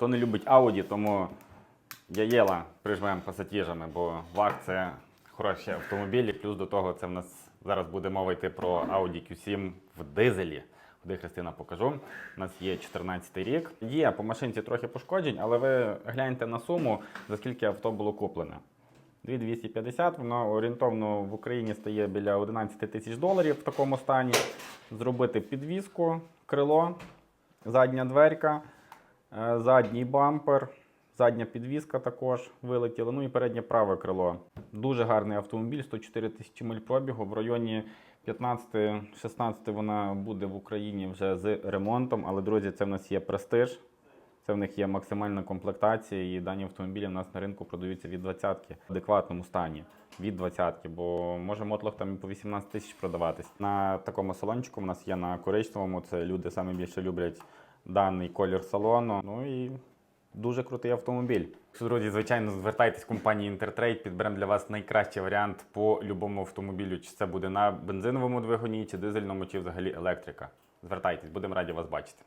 Хто не любить Audi, тому яєла прижмемо пасатіжами, бо ВАГ це хороші автомобілі. Плюс до того, це в нас зараз буде мова йти про Audi Q7 в дизелі. Куди Христина покажу. У нас є 14 рік. Є по машинці трохи пошкоджень, але ви гляньте на суму, за скільки авто було куплене. 2250, воно орієнтовно в Україні стає біля 11 тисяч доларів в такому стані. Зробити підвіску, крило, задня дверка, задній бампер, задня підвіска також вилетіла. Ну і переднє праве крило. Дуже гарний автомобіль, 104 тисячі миль пробігу. В районі 15-16 вона буде в Україні вже з ремонтом. Але, друзі, це в нас є престиж. Це в них є максимальна комплектація, і дані автомобілі в нас на ринку продаються від 20-ки в адекватному стані. Від 20-ки, бо може мотлох там і по 18 тисяч продаватись. На такому салончику у нас є на коричневому. Це люди саме більше люблять даний колір салону. Ну і дуже крутий автомобіль. Друзі, звичайно, звертайтесь в компанії Intertrade, підберемо для вас найкращий варіант по любому автомобілю. Чи це буде на бензиновому двигуні, чи дизельному, чи взагалі електрика. Звертайтесь, будемо раді вас бачити.